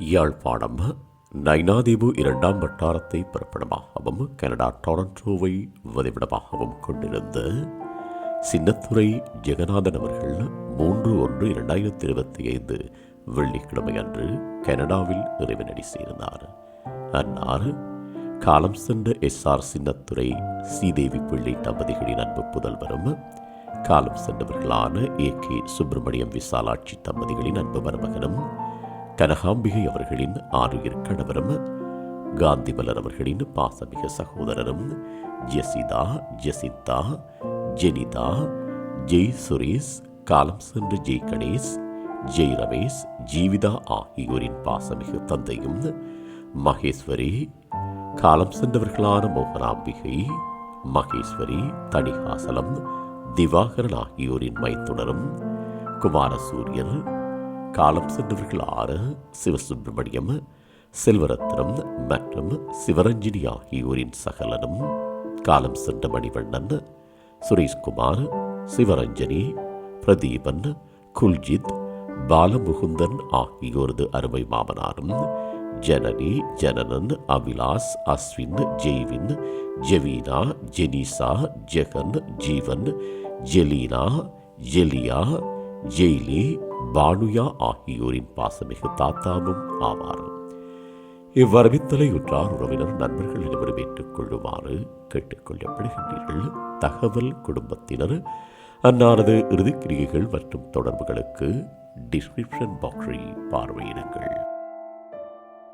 யாழ்ப்பாணம் நைனாதீவு இரண்டாம் வட்டாரத்தை பிறப்பிடமாகவும் கனடா டொரண்டோவை வதிவிடமாகவும் கொண்டிருந்த சின்னத்துறை ஜெகநாதன் அவர்கள் மூன்று ஒன்று இரண்டாயிரத்தி இருபத்தி ஐந்து வெள்ளிக்கிழமை அன்று கனடாவில் இறைவனடி சேர்ந்தார். அன்னார் காலம் சென்ற எஸ் ஆர் சின்னத்துறை ஸ்ரீதேவி பிள்ளை தம்பதிகளின் அன்பு புதல்வரும் காலம் சென்றவர்களான ஏ கே சுப்பிரமணியம் விசாலாட்சி தம்பதிகளின் அன்பு மருமகனும் கனகாம்பிகை அவர்களின் ஆறுயிர் கணவரும் காந்திமலர் அவர்களின் பாசமிக சகோதரரும் ஜெசிதா ஜெசிந்தா ஜெனிதா ஜெய் சுரேஷ் காலம் சென்ற ஜெய் கணேஷ் ஜெய் ரமேஷ் ஜீவிதா ஆகியோரின் பாசமிகு தந்தையும் மகேஸ்வரி காலம் சென்றவர்களான மோகனாம்பிகை மகேஸ்வரி தணிகாசலம் திவாகரன் ஆகியோரின் மைத்துணரும் குமாரசூரியன் காலம் சென்றவர்கள் ஆறு சிவசுப்பிரமணியம் செல்வரத்னம் மற்றும் சிவரஞ்சினி ஆகியோரின் சகலனும் காலம் சென்ற மணிவண்ணன் சுரேஷ்குமார் சிவரஞ்சனி பிரதீபன் குல்ஜித் பாலமுகுந்தன் ஆகியோரது அருமை மாமனாரும் ஜனனி ஜனனன் அவிலாஸ் அஸ்வின் ஜெய்வின் ஜெவீனா ஜெனிசா ஜெகன் ஜீவன் ஜெலீனா ஜெலியா ஜெய்லி பானுயா ஆகியோரின் பாசமிகு தாத்தாவும் ஆவார் இவ்வரவித்தலை உற்றார் உறவினர் இருவரும் ஏற்றுக்கொள்ளுமாறு கேட்டுக்கொள்ளப்படுகின்றீர்கள். தகவல் குடும்பத்தினர் அன்னாரது இறுதிக்கிரியைகள் மற்றும் தொடர்புகளுக்கு டிஸ்கிரிப்ஷன் பாக்ஸை பார்வையிடுங்கள்.